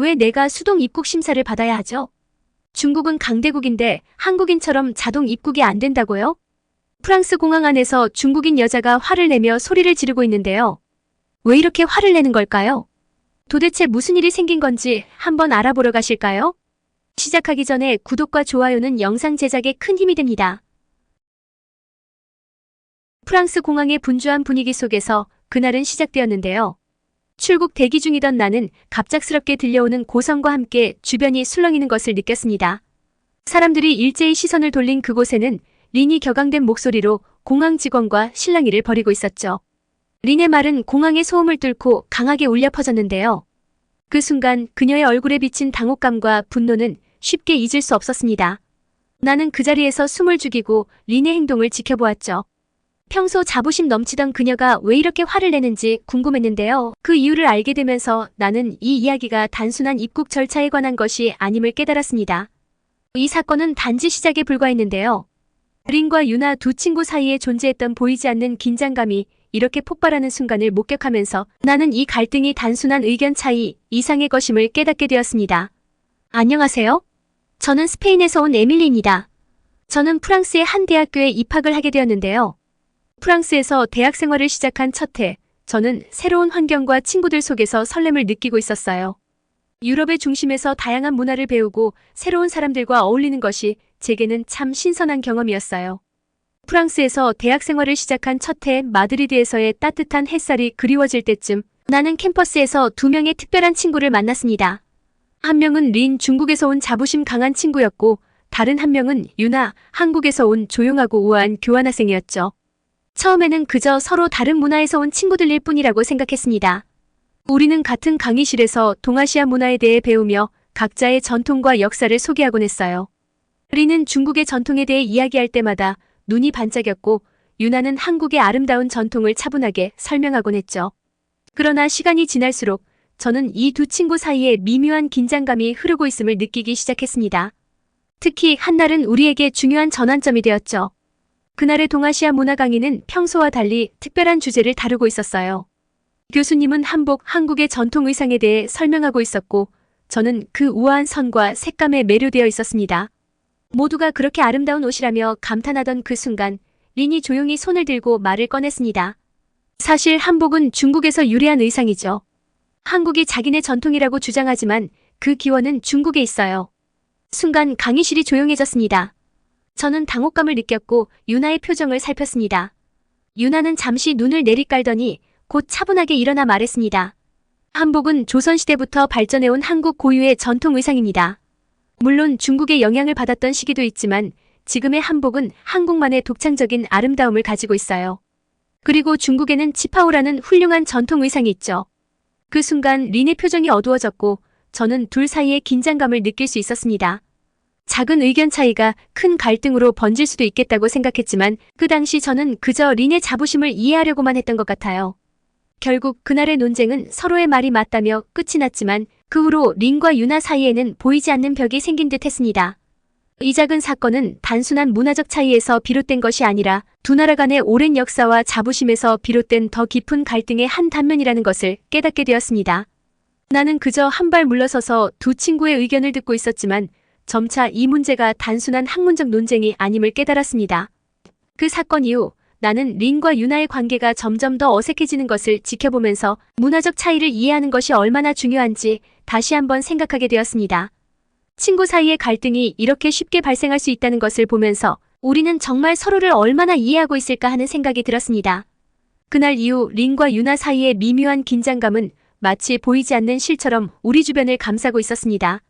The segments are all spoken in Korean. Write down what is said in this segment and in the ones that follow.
왜 내가 수동 입국 심사를 받아야 하죠? 중국은 강대국인데 한국인처럼 자동 입국이 안 된다고요? 프랑스 공항 안에서 중국인 여자가 화를 내며 소리를 지르고 있는데요. 왜 이렇게 화를 내는 걸까요? 도대체 무슨 일이 생긴 건지 한번 알아보러 가실까요? 시작하기 전에 구독과 좋아요는 영상 제작에 큰 힘이 됩니다. 프랑스 공항의 분주한 분위기 속에서 그날은 시작되었는데요. 출국 대기 중이던 나는 갑작스럽게 들려오는 고성과 함께 주변이 술렁이는 것을 느꼈습니다. 사람들이 일제히 시선을 돌린 그곳에는 린이 격앙된 목소리로 공항 직원과 실랑이를 벌이고 있었죠. 린의 말은 공항의 소음을 뚫고 강하게 울려 퍼졌는데요. 그 순간 그녀의 얼굴에 비친 당혹감과 분노는 쉽게 잊을 수 없었습니다. 나는 그 자리에서 숨을 죽이고 린의 행동을 지켜보았죠. 평소 자부심 넘치던 그녀가 왜 이렇게 화를 내는지 궁금했는데요. 그 이유를 알게 되면서 나는 이 이야기가 단순한 입국 절차에 관한 것이 아님을 깨달았습니다. 이 사건은 단지 시작에 불과했는데요. 린과 유나 두 친구 사이에 존재했던 보이지 않는 긴장감이 이렇게 폭발하는 순간을 목격하면서 나는 이 갈등이 단순한 의견 차이 이상의 것임을 깨닫게 되었습니다. 안녕하세요. 저는 스페인에서 온 에밀리입니다. 저는 프랑스의 한 대학교에 입학을 하게 되었는데요. 프랑스에서 대학 생활을 시작한 첫 해, 저는 새로운 환경과 친구들 속에서 설렘을 느끼고 있었어요. 유럽의 중심에서 다양한 문화를 배우고 새로운 사람들과 어울리는 것이 제게는 참 신선한 경험이었어요. 프랑스에서 대학 생활을 시작한 첫 해 마드리드에서의 따뜻한 햇살이 그리워질 때쯤 나는 캠퍼스에서 두 명의 특별한 친구를 만났습니다. 한 명은 린 중국에서 온 자부심 강한 친구였고 다른 한 명은 유나 한국에서 온 조용하고 우아한 교환학생이었죠. 처음에는 그저 서로 다른 문화에서 온 친구들일 뿐이라고 생각했습니다. 우리는 같은 강의실에서 동아시아 문화에 대해 배우며 각자의 전통과 역사를 소개하곤 했어요. 리는 중국의 전통에 대해 이야기할 때마다 눈이 반짝였고 유나는 한국의 아름다운 전통을 차분하게 설명하곤 했죠. 그러나 시간이 지날수록 저는 이 두 친구 사이에 미묘한 긴장감이 흐르고 있음을 느끼기 시작했습니다. 특히 한날은 우리에게 중요한 전환점이 되었죠. 그날의 동아시아 문화 강의는 평소와 달리 특별한 주제를 다루고 있었어요. 교수님은 한복 한국의 전통 의상에 대해 설명하고 있었고 저는 그 우아한 선과 색감에 매료되어 있었습니다. 모두가 그렇게 아름다운 옷이라며 감탄하던 그 순간 린이 조용히 손을 들고 말을 꺼냈습니다. 사실 한복은 중국에서 유래한 의상이죠. 한국이 자기네 전통이라고 주장하지만 그 기원은 중국에 있어요. 순간 강의실이 조용해졌습니다. 저는 당혹감을 느꼈고 유나의 표정을 살폈습니다. 유나는 잠시 눈을 내리깔더니 곧 차분하게 일어나 말했습니다. 한복은 조선시대부터 발전해온 한국 고유의 전통 의상입니다. 물론 중국의 영향을 받았던 시기도 있지만 지금의 한복은 한국만의 독창적인 아름다움을 가지고 있어요. 그리고 중국에는 치파오라는 훌륭한 전통 의상이 있죠. 그 순간 린의 표정이 어두워졌고 저는 둘 사이의 긴장감을 느낄 수 있었습니다. 작은 의견 차이가 큰 갈등으로 번질 수도 있겠다고 생각했지만 그 당시 저는 그저 린의 자부심을 이해하려고만 했던 것 같아요. 결국 그날의 논쟁은 서로의 말이 맞다며 끝이 났지만 그 후로 린과 유나 사이에는 보이지 않는 벽이 생긴 듯 했습니다. 이 작은 사건은 단순한 문화적 차이에서 비롯된 것이 아니라 두 나라 간의 오랜 역사와 자부심에서 비롯된 더 깊은 갈등의 한 단면이라는 것을 깨닫게 되었습니다. 나는 그저 한 발 물러서서 두 친구의 의견을 듣고 있었지만 점차 이 문제가 단순한 학문적 논쟁이 아님을 깨달았습니다. 그 사건 이후 나는 린과 유나의 관계가 점점 더 어색해지는 것을 지켜보면서 문화적 차이를 이해하는 것이 얼마나 중요한지 다시 한번 생각하게 되었습니다. 친구 사이의 갈등이 이렇게 쉽게 발생할 수 있다는 것을 보면서 우리는 정말 서로를 얼마나 이해하고 있을까 하는 생각이 들었습니다. 그날 이후 린과 유나 사이의 미묘한 긴장감은 마치 보이지 않는 실처럼 우리 주변을 감싸고 있었습니다.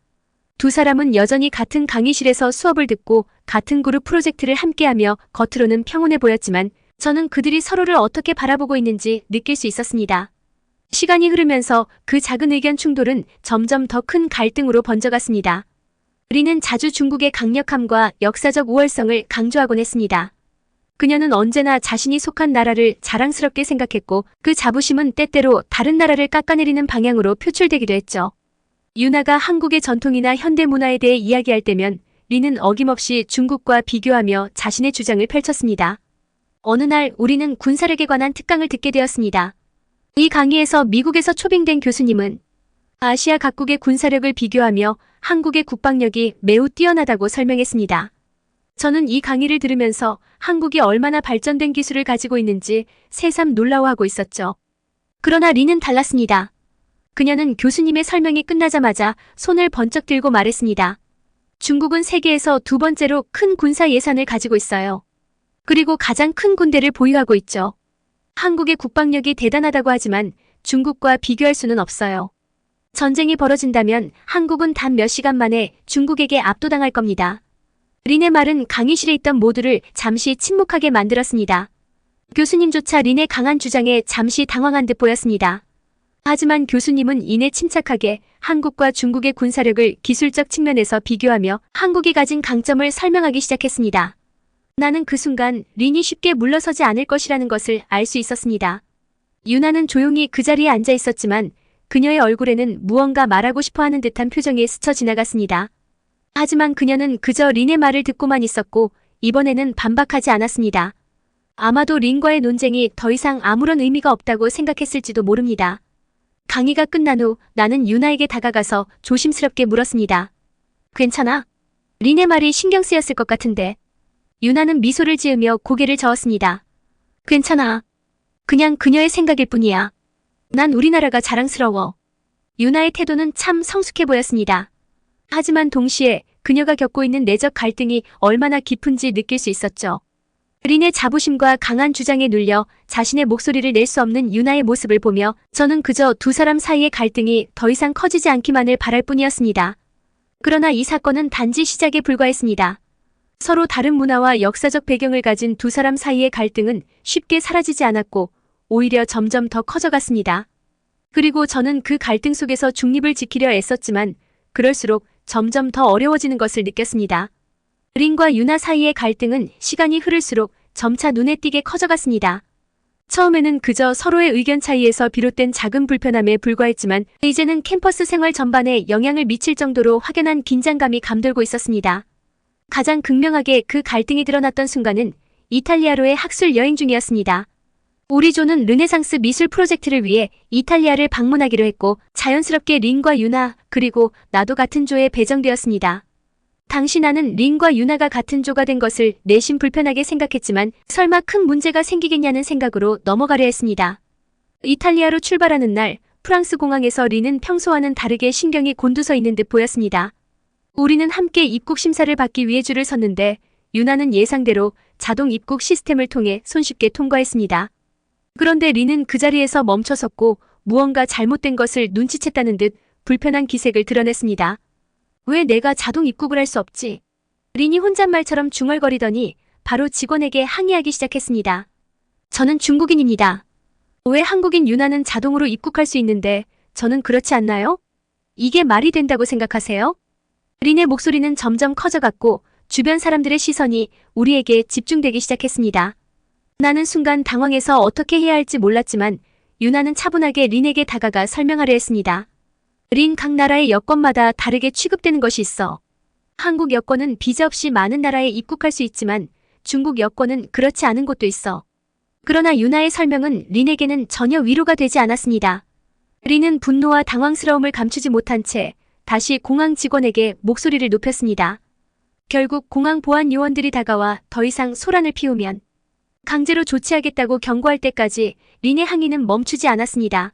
두 사람은 여전히 같은 강의실에서 수업을 듣고 같은 그룹 프로젝트를 함께하며 겉으로는 평온해 보였지만 저는 그들이 서로를 어떻게 바라보고 있는지 느낄 수 있었습니다. 시간이 흐르면서 그 작은 의견 충돌은 점점 더 큰 갈등으로 번져갔습니다. 리는 자주 중국의 강력함과 역사적 우월성을 강조하곤 했습니다. 그녀는 언제나 자신이 속한 나라를 자랑스럽게 생각했고 그 자부심은 때때로 다른 나라를 깎아내리는 방향으로 표출되기도 했죠. 유나가 한국의 전통이나 현대 문화에 대해 이야기할 때면 리는 어김없이 중국과 비교하며 자신의 주장을 펼쳤습니다. 어느 날 우리는 군사력에 관한 특강을 듣게 되었습니다. 이 강의에서 미국에서 초빙된 교수님은 아시아 각국의 군사력을 비교하며 한국의 국방력이 매우 뛰어나다고 설명했습니다. 저는 이 강의를 들으면서 한국이 얼마나 발전된 기술을 가지고 있는지 새삼 놀라워하고 있었죠. 그러나 리는 달랐습니다. 그녀는 교수님의 설명이 끝나자마자 손을 번쩍 들고 말했습니다. 중국은 세계에서 두 번째로 큰 군사 예산을 가지고 있어요. 그리고 가장 큰 군대를 보유하고 있죠. 한국의 국방력이 대단하다고 하지만 중국과 비교할 수는 없어요. 전쟁이 벌어진다면 한국은 단 몇 시간 만에 중국에게 압도당할 겁니다. 린의 말은 강의실에 있던 모두를 잠시 침묵하게 만들었습니다. 교수님조차 린의 강한 주장에 잠시 당황한 듯 보였습니다. 하지만 교수님은 이내 침착하게 한국과 중국의 군사력을 기술적 측면에서 비교하며 한국이 가진 강점을 설명하기 시작했습니다. 나는 그 순간 린이 쉽게 물러서지 않을 것이라는 것을 알 수 있었습니다. 유나는 조용히 그 자리에 앉아 있었지만 그녀의 얼굴에는 무언가 말하고 싶어 하는 듯한 표정이 스쳐 지나갔습니다. 하지만 그녀는 그저 린의 말을 듣고만 있었고 이번에는 반박하지 않았습니다. 아마도 린과의 논쟁이 더 이상 아무런 의미가 없다고 생각했을지도 모릅니다. 강의가 끝난 후 나는 유나에게 다가가서 조심스럽게 물었습니다. 괜찮아? 린의 말이 신경 쓰였을 것 같은데. 유나는 미소를 지으며 고개를 저었습니다. 괜찮아. 그냥 그녀의 생각일 뿐이야. 난 우리나라가 자랑스러워. 유나의 태도는 참 성숙해 보였습니다. 하지만 동시에 그녀가 겪고 있는 내적 갈등이 얼마나 깊은지 느낄 수 있었죠. 린의 자부심과 강한 주장에 눌려 자신의 목소리를 낼 수 없는 유나의 모습을 보며 저는 그저 두 사람 사이의 갈등이 더 이상 커지지 않기만을 바랄 뿐이었습니다. 그러나 이 사건은 단지 시작에 불과했습니다. 서로 다른 문화와 역사적 배경을 가진 두 사람 사이의 갈등은 쉽게 사라지지 않았고 오히려 점점 더 커져갔습니다. 그리고 저는 그 갈등 속에서 중립을 지키려 애썼지만 그럴수록 점점 더 어려워지는 것을 느꼈습니다. 린과 유나 사이의 갈등은 시간이 흐를수록 점차 눈에 띄게 커져갔습니다. 처음에는 그저 서로의 의견 차이에서 비롯된 작은 불편함에 불과했지만 이제는 캠퍼스 생활 전반에 영향을 미칠 정도로 확연한 긴장감이 감돌고 있었습니다. 가장 극명하게 그 갈등이 드러났던 순간은 이탈리아로의 학술 여행 중이었습니다. 우리 조는 르네상스 미술 프로젝트를 위해 이탈리아를 방문하기로 했고 자연스럽게 린과 유나 그리고 나도 같은 조에 배정되었습니다. 당시 나는 린과 유나가 같은 조가 된 것을 내심 불편하게 생각했지만 설마 큰 문제가 생기겠냐는 생각으로 넘어가려 했습니다. 이탈리아로 출발하는 날 프랑스 공항에서 린은 평소와는 다르게 신경이 곤두서 있는 듯 보였습니다. 우리는 함께 입국 심사를 받기 위해 줄을 섰는데 유나는 예상대로 자동 입국 시스템을 통해 손쉽게 통과했습니다. 그런데 린은 그 자리에서 멈춰섰고 무언가 잘못된 것을 눈치챘다는 듯 불편한 기색을 드러냈습니다. 왜 내가 자동 입국을 할 수 없지? 린이 혼잣말처럼 중얼거리더니 바로 직원에게 항의하기 시작했습니다. 저는 중국인입니다. 왜 한국인 유나는 자동으로 입국할 수 있는데 저는 그렇지 않나요? 이게 말이 된다고 생각하세요? 린의 목소리는 점점 커져갔고 주변 사람들의 시선이 우리에게 집중되기 시작했습니다. 나는 순간 당황해서 어떻게 해야 할지 몰랐지만 유나는 차분하게 린에게 다가가 설명하려 했습니다. 린 각 나라의 여권마다 다르게 취급되는 것이 있어. 한국 여권은 비자 없이 많은 나라에 입국할 수 있지만 중국 여권은 그렇지 않은 곳도 있어. 그러나 유나의 설명은 린에게는 전혀 위로가 되지 않았습니다. 린은 분노와 당황스러움을 감추지 못한 채 다시 공항 직원에게 목소리를 높였습니다. 결국 공항 보안 요원들이 다가와 더 이상 소란을 피우면 강제로 조치하겠다고 경고할 때까지 린의 항의는 멈추지 않았습니다.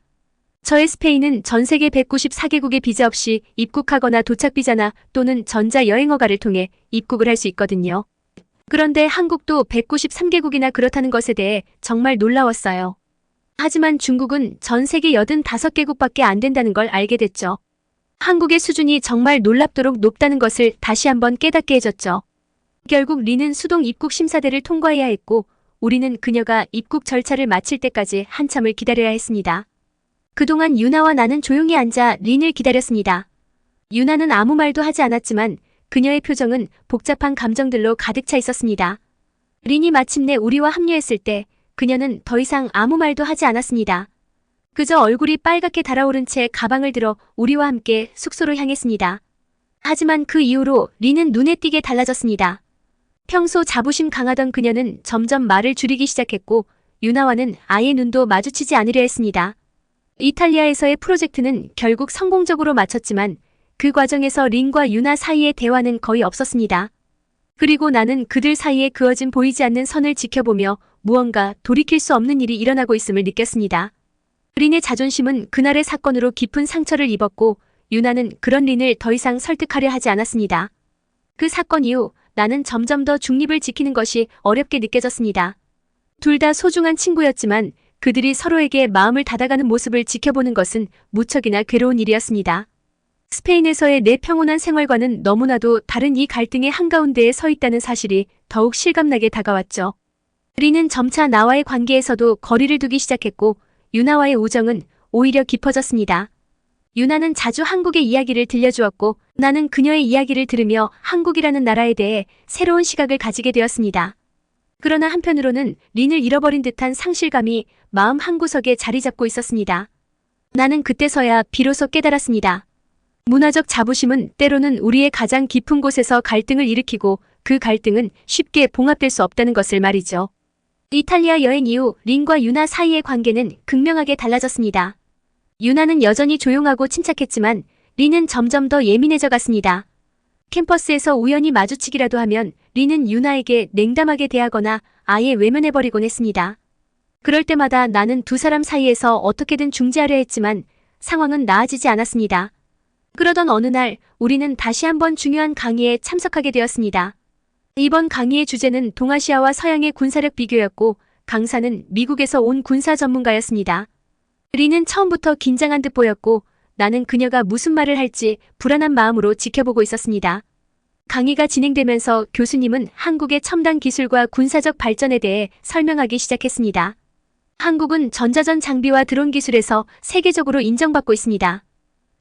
저의 스페인은 전 세계 194개국의 비자 없이 입국하거나 도착 비자나 또는 전자 여행허가를 통해 입국을 할 수 있거든요. 그런데 한국도 193개국이나 그렇다는 것에 대해 정말 놀라웠어요. 하지만 중국은 전 세계 85개국밖에 안 된다는 걸 알게 됐죠. 한국의 수준이 정말 놀랍도록 높다는 것을 다시 한번 깨닫게 해줬죠. 결국 리는 수동 입국 심사대를 통과해야 했고 우리는 그녀가 입국 절차를 마칠 때까지 한참을 기다려야 했습니다. 그동안 유나와 나는 조용히 앉아 린을 기다렸습니다. 유나는 아무 말도 하지 않았지만 그녀의 표정은 복잡한 감정들로 가득 차 있었습니다. 린이 마침내 우리와 합류했을 때 그녀는 더 이상 아무 말도 하지 않았습니다. 그저 얼굴이 빨갛게 달아오른 채 가방을 들어 우리와 함께 숙소로 향했습니다. 하지만 그 이후로 린은 눈에 띄게 달라졌습니다. 평소 자부심 강하던 그녀는 점점 말을 줄이기 시작했고 유나와는 아예 눈도 마주치지 않으려 했습니다. 이탈리아에서의 프로젝트는 결국 성공적으로 마쳤지만 그 과정에서 린과 유나 사이의 대화는 거의 없었습니다. 그리고 나는 그들 사이에 그어진 보이지 않는 선을 지켜보며 무언가 돌이킬 수 없는 일이 일어나고 있음을 느꼈습니다. 린의 자존심은 그날의 사건으로 깊은 상처를 입었고 유나는 그런 린을 더 이상 설득하려 하지 않았습니다. 그 사건 이후 나는 점점 더 중립을 지키는 것이 어렵게 느껴졌습니다. 둘 다 소중한 친구였지만 그들이 서로에게 마음을 닫아가는 모습을 지켜보는 것은 무척이나 괴로운 일이었습니다. 스페인에서의 내 평온한 생활과는 너무나도 다른 이 갈등의 한가운데에 서 있다는 사실이 더욱 실감나게 다가왔죠. 린은 점차 나와의 관계에서도 거리를 두기 시작했고 유나와의 우정은 오히려 깊어졌습니다. 유나는 자주 한국의 이야기를 들려주었고 나는 그녀의 이야기를 들으며 한국이라는 나라에 대해 새로운 시각을 가지게 되었습니다. 그러나 한편으로는 린을 잃어버린 듯한 상실감이 마음 한구석에 자리 잡고 있었습니다. 나는 그때서야 비로소 깨달았습니다. 문화적 자부심은 때로는 우리의 가장 깊은 곳에서 갈등을 일으키고 그 갈등은 쉽게 봉합될 수 없다는 것을 말이죠. 이탈리아 여행 이후 린과 유나 사이의 관계는 극명하게 달라졌습니다. 유나는 여전히 조용하고 침착했지만 린은 점점 더 예민해져 갔습니다. 캠퍼스에서 우연히 마주치기라도 하면 린은 유나에게 냉담하게 대하거나 아예 외면해버리곤 했습니다. 그럴 때마다 나는 두 사람 사이에서 어떻게든 중재하려 했지만 상황은 나아지지 않았습니다. 그러던 어느 날 우리는 다시 한번 중요한 강의에 참석하게 되었습니다. 이번 강의의 주제는 동아시아와 서양의 군사력 비교였고 강사는 미국에서 온 군사 전문가였습니다. 리는 처음부터 긴장한 듯 보였고 나는 그녀가 무슨 말을 할지 불안한 마음으로 지켜보고 있었습니다. 강의가 진행되면서 교수님은 한국의 첨단 기술과 군사적 발전에 대해 설명하기 시작했습니다. 한국은 전자전 장비와 드론 기술에서 세계적으로 인정받고 있습니다.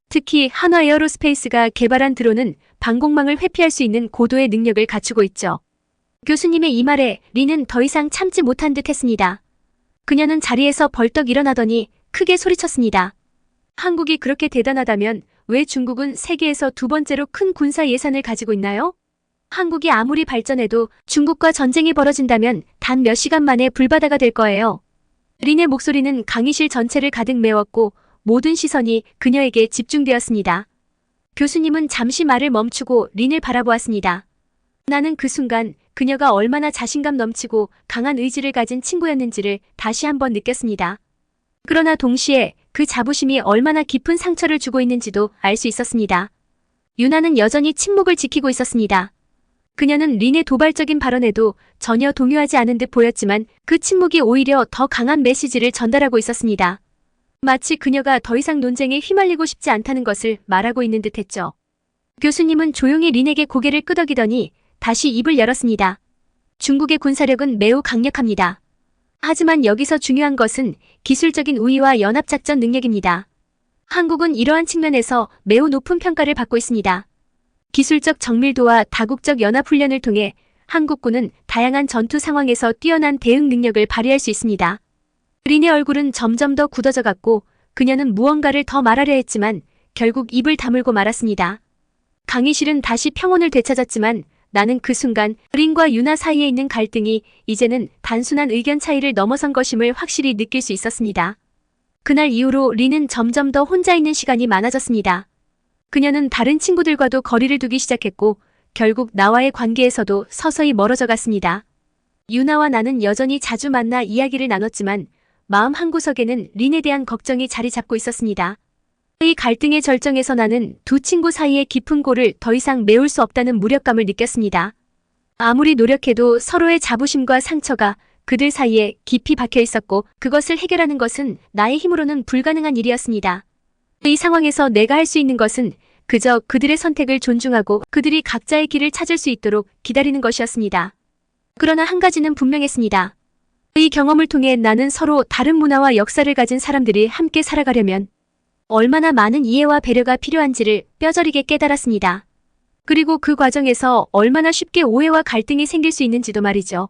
특히 한화 에어로스페이스가 개발한 드론은 방공망을 회피할 수 있는 고도의 능력을 갖추고 있죠. 교수님의 이 말에 리는 더 이상 참지 못한 듯 했습니다. 그녀는 자리에서 벌떡 일어나더니 크게 소리쳤습니다. 한국이 그렇게 대단하다면 왜 중국은 세계에서 두 번째로 큰 군사 예산을 가지고 있나요? 한국이 아무리 발전해도 중국과 전쟁이 벌어진다면 단 몇 시간 만에 불바다가 될 거예요. 린의 목소리는 강의실 전체를 가득 메웠고 모든 시선이 그녀에게 집중되었습니다. 교수님은 잠시 말을 멈추고 린을 바라보았습니다. 나는 그 순간 그녀가 얼마나 자신감 넘치고 강한 의지를 가진 친구였는지를 다시 한번 느꼈습니다. 그러나 동시에 그 자부심이 얼마나 깊은 상처를 주고 있는지도 알 수 있었습니다. 유나는 여전히 침묵을 지키고 있었습니다. 그녀는 린의 도발적인 발언에도 전혀 동요하지 않은 듯 보였지만 그 침묵이 오히려 더 강한 메시지를 전달하고 있었습니다. 마치 그녀가 더 이상 논쟁에 휘말리고 싶지 않다는 것을 말하고 있는 듯 했죠. 교수님은 조용히 린에게 고개를 끄덕이더니 다시 입을 열었습니다. 중국의 군사력은 매우 강력합니다. 하지만 여기서 중요한 것은 기술적인 우위와 연합작전 능력입니다. 한국은 이러한 측면에서 매우 높은 평가를 받고 있습니다. 기술적 정밀도와 다국적 연합훈련을 통해 한국군은 다양한 전투 상황에서 뛰어난 대응 능력을 발휘할 수 있습니다. 린의 얼굴은 점점 더 굳어져 갔고 그녀는 무언가를 더 말하려 했지만 결국 입을 다물고 말았습니다. 강의실은 다시 평온을 되찾았지만 나는 그 순간 린과 유나 사이에 있는 갈등이 이제는 단순한 의견 차이를 넘어선 것임을 확실히 느낄 수 있었습니다. 그날 이후로 린은 점점 더 혼자 있는 시간이 많아졌습니다. 그녀는 다른 친구들과도 거리를 두기 시작했고 결국 나와의 관계에서도 서서히 멀어져 갔습니다. 유나와 나는 여전히 자주 만나 이야기를 나눴지만 마음 한구석에는 린에 대한 걱정이 자리 잡고 있었습니다. 이 갈등의 절정에서 나는 두 친구 사이의 깊은 골을 더 이상 메울 수 없다는 무력감을 느꼈습니다. 아무리 노력해도 서로의 자부심과 상처가 그들 사이에 깊이 박혀 있었고 그것을 해결하는 것은 나의 힘으로는 불가능한 일이었습니다. 이 상황에서 내가 할 수 있는 것은 그저 그들의 선택을 존중하고 그들이 각자의 길을 찾을 수 있도록 기다리는 것이었습니다. 그러나 한 가지는 분명했습니다. 이 경험을 통해 나는 서로 다른 문화와 역사를 가진 사람들이 함께 살아가려면 얼마나 많은 이해와 배려가 필요한지를 뼈저리게 깨달았습니다. 그리고 그 과정에서 얼마나 쉽게 오해와 갈등이 생길 수 있는지도 말이죠.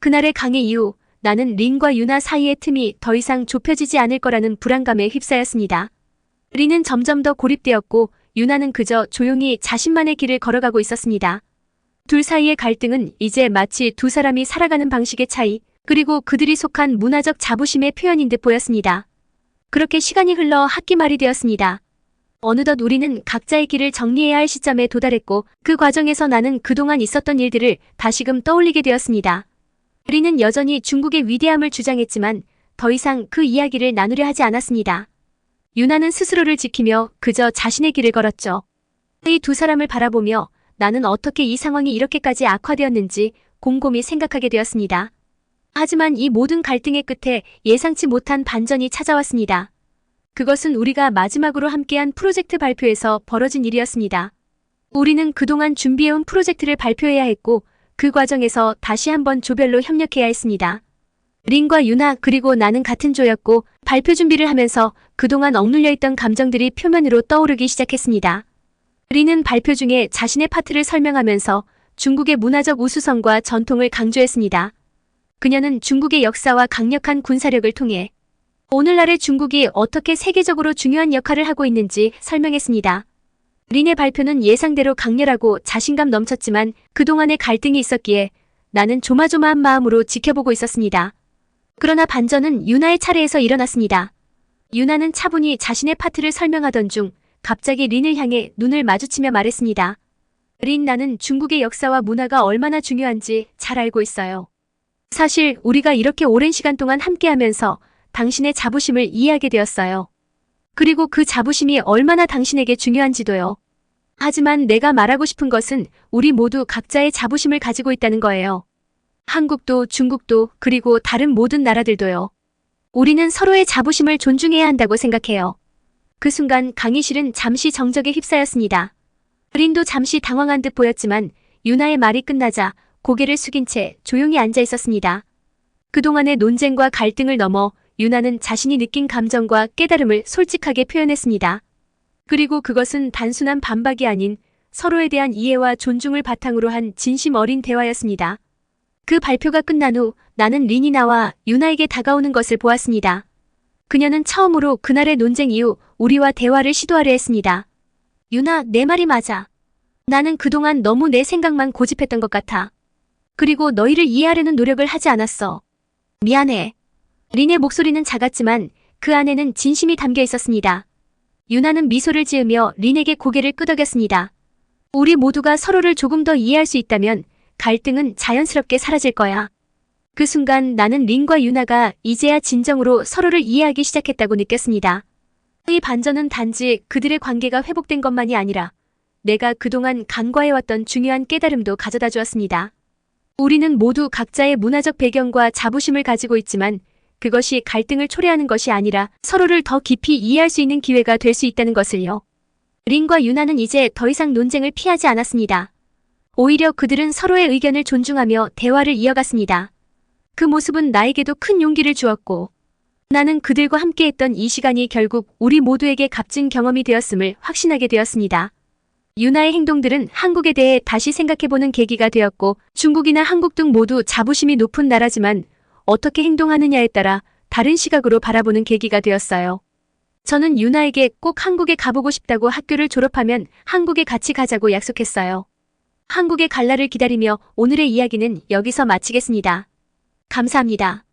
그날의 강의 이후 나는 린과 유나 사이의 틈이 더 이상 좁혀지지 않을 거라는 불안감에 휩싸였습니다. 린은 점점 더 고립되었고 유나는 그저 조용히 자신만의 길을 걸어가고 있었습니다. 둘 사이의 갈등은 이제 마치 두 사람이 살아가는 방식의 차이, 그리고 그들이 속한 문화적 자부심의 표현인 듯 보였습니다. 그렇게 시간이 흘러 학기 말이 되었습니다. 어느덧 우리는 각자의 길을 정리해야 할 시점에 도달했고 그 과정에서 나는 그동안 있었던 일들을 다시금 떠올리게 되었습니다. 우리는 여전히 중국의 위대함을 주장했지만 더 이상 그 이야기를 나누려 하지 않았습니다. 유나는 스스로를 지키며 그저 자신의 길을 걸었죠. 이 두 사람을 바라보며 나는 어떻게 이 상황이 이렇게까지 악화되었는지 곰곰이 생각하게 되었습니다. 하지만 이 모든 갈등의 끝에 예상치 못한 반전이 찾아왔습니다. 그것은 우리가 마지막으로 함께한 프로젝트 발표에서 벌어진 일이었습니다. 우리는 그동안 준비해온 프로젝트를 발표해야 했고 그 과정에서 다시 한번 조별로 협력해야 했습니다. 린과 유나 그리고 나는 같은 조였고 발표 준비를 하면서 그동안 억눌려 있던 감정들이 표면으로 떠오르기 시작했습니다. 린은 발표 중에 자신의 파트를 설명하면서 중국의 문화적 우수성과 전통을 강조했습니다. 그녀는 중국의 역사와 강력한 군사력을 통해 오늘날의 중국이 어떻게 세계적으로 중요한 역할을 하고 있는지 설명했습니다. 린의 발표는 예상대로 강렬하고 자신감 넘쳤지만 그동안의 갈등이 있었기에 나는 조마조마한 마음으로 지켜보고 있었습니다. 그러나 반전은 유나의 차례에서 일어났습니다. 유나는 차분히 자신의 파트를 설명하던 중 갑자기 린을 향해 눈을 마주치며 말했습니다. 린 나는 중국의 역사와 문화가 얼마나 중요한지 잘 알고 있어요. 사실 우리가 이렇게 오랜 시간 동안 함께하면서 당신의 자부심을 이해하게 되었어요. 그리고 그 자부심이 얼마나 당신에게 중요한지도요. 하지만 내가 말하고 싶은 것은 우리 모두 각자의 자부심을 가지고 있다는 거예요. 한국도 중국도 그리고 다른 모든 나라들도요. 우리는 서로의 자부심을 존중해야 한다고 생각해요. 그 순간 강희실은 잠시 정적에 휩싸였습니다. 린도 잠시 당황한 듯 보였지만 유나의 말이 끝나자 고개를 숙인 채 조용히 앉아 있었습니다. 그동안의 논쟁과 갈등을 넘어 유나는 자신이 느낀 감정과 깨달음을 솔직하게 표현했습니다. 그리고 그것은 단순한 반박이 아닌 서로에 대한 이해와 존중을 바탕으로 한 진심 어린 대화였습니다. 그 발표가 끝난 후 나는 린이 나와 유나에게 다가오는 것을 보았습니다. 그녀는 처음으로 그날의 논쟁 이후 우리와 대화를 시도하려 했습니다. 유나, 내 말이 맞아. 나는 그동안 너무 내 생각만 고집했던 것 같아. 그리고 너희를 이해하려는 노력을 하지 않았어. 미안해. 린의 목소리는 작았지만 그 안에는 진심이 담겨 있었습니다. 유나는 미소를 지으며 린에게 고개를 끄덕였습니다. 우리 모두가 서로를 조금 더 이해할 수 있다면 갈등은 자연스럽게 사라질 거야. 그 순간 나는 린과 유나가 이제야 진정으로 서로를 이해하기 시작했다고 느꼈습니다. 이 반전은 단지 그들의 관계가 회복된 것만이 아니라 내가 그동안 간과해왔던 중요한 깨달음도 가져다 주었습니다. 우리는 모두 각자의 문화적 배경과 자부심을 가지고 있지만 그것이 갈등을 초래하는 것이 아니라 서로를 더 깊이 이해할 수 있는 기회가 될 수 있다는 것을요. 린과 유나는 이제 더 이상 논쟁을 피하지 않았습니다. 오히려 그들은 서로의 의견을 존중하며 대화를 이어갔습니다. 그 모습은 나에게도 큰 용기를 주었고 나는 그들과 함께했던 이 시간이 결국 우리 모두에게 값진 경험이 되었음을 확신하게 되었습니다. 유나의 행동들은 한국에 대해 다시 생각해보는 계기가 되었고 중국이나 한국 등 모두 자부심이 높은 나라지만 어떻게 행동하느냐에 따라 다른 시각으로 바라보는 계기가 되었어요. 저는 유나에게 꼭 한국에 가보고 싶다고 학교를 졸업하면 한국에 같이 가자고 약속했어요. 한국의 갈라를 기다리며 오늘의 이야기는 여기서 마치겠습니다. 감사합니다.